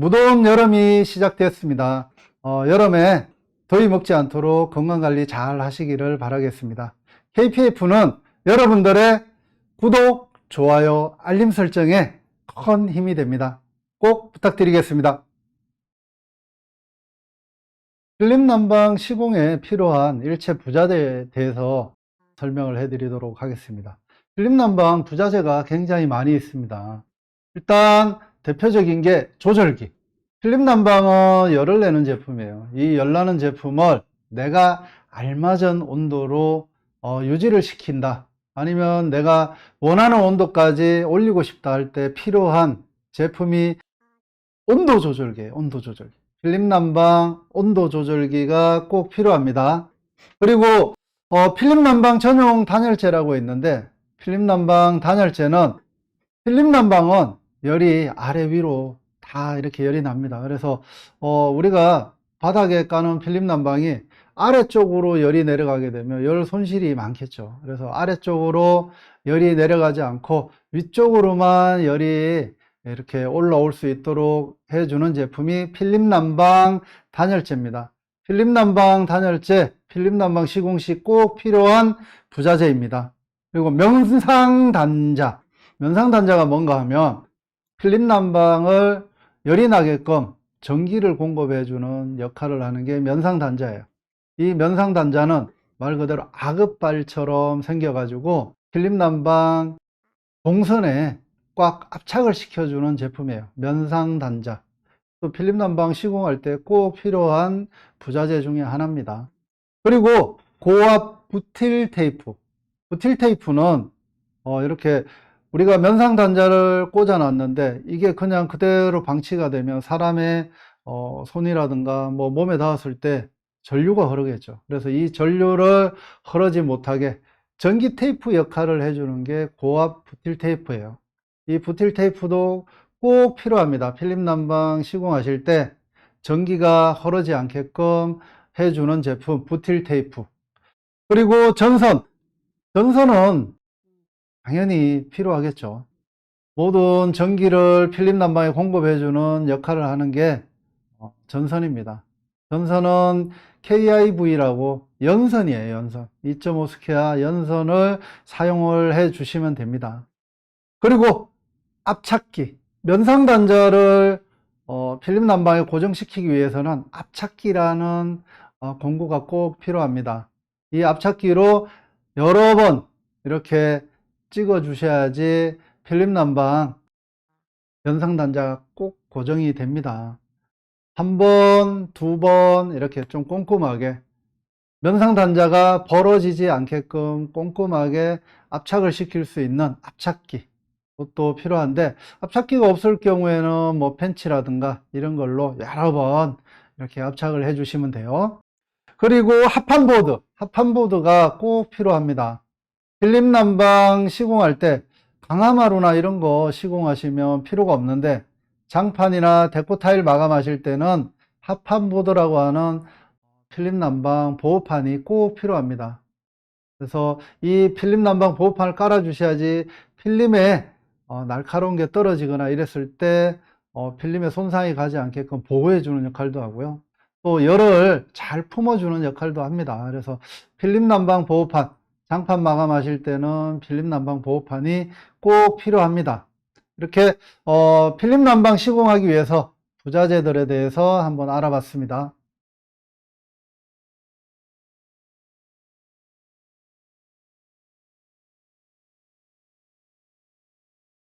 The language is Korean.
무더운 여름이 시작되었습니다. 어, 여름에 더위 먹지 않도록 건강관리 잘 하시기를 바라겠습니다. KPF는 여러분들의 구독, 좋아요, 알림 설정에 큰 힘이 됩니다. 꼭 부탁드리겠습니다. 필름 난방 시공에 필요한 일체 부자재에 대해서 설명을 해드리도록 하겠습니다. 필름 난방 부자재가 굉장히 많이 있습니다. 일단 대표적인 게 조절기. 필름 난방은 열을 내는 제품이에요. 이 열나는 제품을 내가 알맞은 온도로 어, 유지를 시킨다. 아니면 내가 원하는 온도까지 올리고 싶다 할 때 필요한 제품이 온도 조절기예요. 온도 조절기. 필름 난방 온도 조절기가 꼭 필요합니다. 그리고 어, 필름 난방 전용 단열재라고 있는데 필름 난방 단열재는 필름 난방은 열이 아래 위로 다 이렇게 열이 납니다. 그래서 어, 우리가 바닥에 까는 필름 난방이 아래쪽으로 열이 내려가게 되면 열 손실이 많겠죠. 그래서 아래쪽으로 열이 내려가지 않고 위쪽으로만 열이 이렇게 올라올 수 있도록 해주는 제품이 필름 난방 단열재입니다. 필름 난방 단열재, 필름 난방 시공 시 꼭 필요한 부자재입니다. 그리고 명상 단자. 면상 단자가 뭔가 하면 필름 난방을 열이 나게끔 전기를 공급해 주는 역할을 하는 게 면상 단자예요. 이 면상 단자는 말 그대로 아급발처럼 생겨 가지고 필름 난방 동선에 꽉 압착을 시켜주는 제품이에요. 면상 단자. 또 필름 난방 시공할 때 꼭 필요한 부자재 중에 하나입니다. 그리고 고압 부틸 테이프. 부틸 테이프는 어, 이렇게 우리가 면상 단자를 꽂아 놨는데 이게 그냥 그대로 방치가 되면 사람의 어, 손이라든가 뭐 몸에 닿았을 때 전류가 흐르겠죠. 그래서 이 전류를 흐르지 못하게 전기 테이프 역할을 해주는 게 고압 부틸 테이프예요. 이 부틸 테이프도 꼭 필요합니다. 필름 난방 시공하실 때 전기가 흐르지 않게끔 해주는 제품 부틸 테이프. 그리고 전선. 전선은 당연히 필요하겠죠. 모든 전기를 필름 난방에 공급해주는 역할을 하는 게 어, 전선입니다. 전선은 KIV라고 연선이에요, 연선. 2.5 스퀘어 연선을 사용을 해 주시면 됩니다. 그리고 압착기. 면상 단자를 어, 필름 난방에 고정시키기 위해서는 압착기라는 어, 공구가 꼭 필요합니다. 이 압착기로 여러 번 이렇게 찍어 주셔야지 필름 난방 연상 단자가 꼭 고정이 됩니다. 한 번, 두 번 이렇게 좀 꼼꼼하게 면상 단자가 벌어지지 않게끔 꼼꼼하게 압착을 시킬 수 있는 압착기 그것도 필요한데 압착기가 없을 경우에는 뭐 펜치라든가 이런 걸로 여러 번 이렇게 압착을 해 주시면 돼요. 그리고 합판보드, 합판보드가 꼭 필요합니다. 필름 난방 시공할 때 강화마루나 이런 거 시공하시면 필요가 없는데 장판이나 데코 타일 마감하실 때는 합판보드라고 하는 필름 난방 보호판이 꼭 필요합니다. 그래서 이 필름 난방 보호판을 깔아 주셔야지 필름에 어, 날카로운 게 떨어지거나 이랬을 때 어, 필름에 손상이 가지 않게끔 보호해 주는 역할도 하고요. 또 열을 잘 품어주는 역할도 합니다. 그래서 필름 난방 보호판, 장판 마감하실 때는 필름 난방 보호판이 꼭 필요합니다. 이렇게 어, 필름 난방 시공하기 위해서 부자재들에 대해서 한번 알아봤습니다.